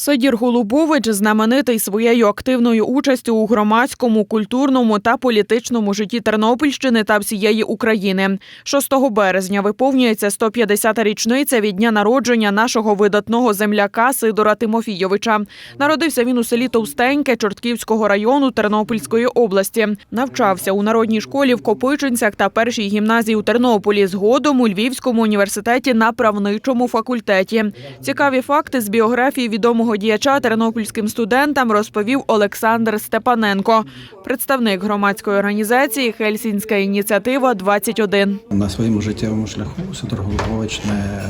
Сидір Голубович знаменитий своєю активною участю у громадському, культурному та політичному житті Тернопільщини та всієї України. 6 березня виповнюється 150-та річниця від дня народження нашого видатного земляка Сидора Тимофійовича. Народився він у селі Товстеньке Чортківського району Тернопільської області. Навчався у народній школі в Копичинцях та першій гімназії у Тернополі. Згодом у Львівському університеті на правничому факультеті. Цікаві факти з біографії відомого діяча тернопільським студентам розповів Олександр Степаненко, представник громадської організації Хельсінська ініціатива 21 На своєму життєвому шляху Сидор Голубович не,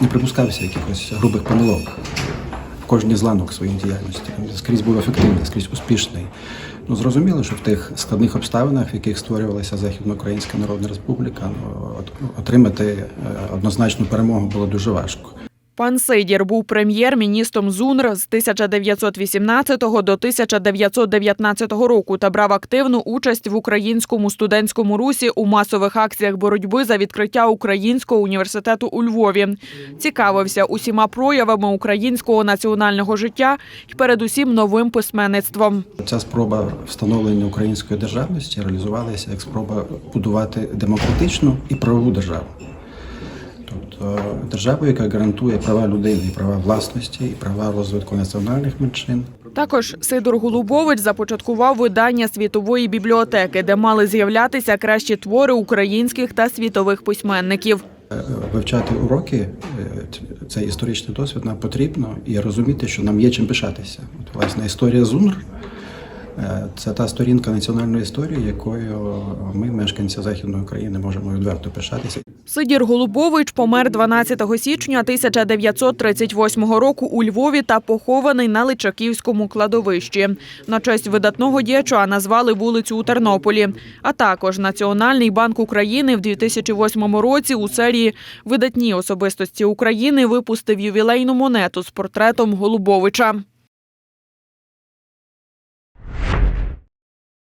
не припускався якихось грубих помилок кожній з ланок своєї діяльності. Скрізь був ефективний, скрізь успішний. Ну, зрозуміло, що в тих складних обставинах, в яких створювалася Західноукраїнська Народна Республіка, ну, от- отримати е, однозначну перемогу було дуже важко. Пан Сидір був прем'єр-міністром ЗУНР з 1918 до 1919 року та брав активну участь в українському студентському русі у масових акціях боротьби за відкриття Українського університету у Львові. Цікавився усіма проявами українського національного життя і передусім новим письменництвом. Ця спроба встановлення української державності реалізувалася як спроба будувати демократичну і правову державу. Тобто державу, яка гарантує права людини, і права власності, і права розвитку національних меншин. Також Сидор Голубович започаткував видання світової бібліотеки, де мали з'являтися кращі твори українських та світових письменників. Е, Вивчати уроки, е, цей історичний досвід нам потрібно і розуміти, що нам є чим пишатися. От, власне, історія ЗУНР е, це та сторінка національної історії, якою ми, мешканці Західної України, можемо відверто пишатися. Сидір Голубович помер 12 січня 1938 року у Львові та похований на Личаківському кладовищі. На честь видатного діяча назвали вулицю у Тернополі. А також Національний банк України в 2008 році у серії Видатні особистості України випустив ювілейну монету з портретом Голубовича.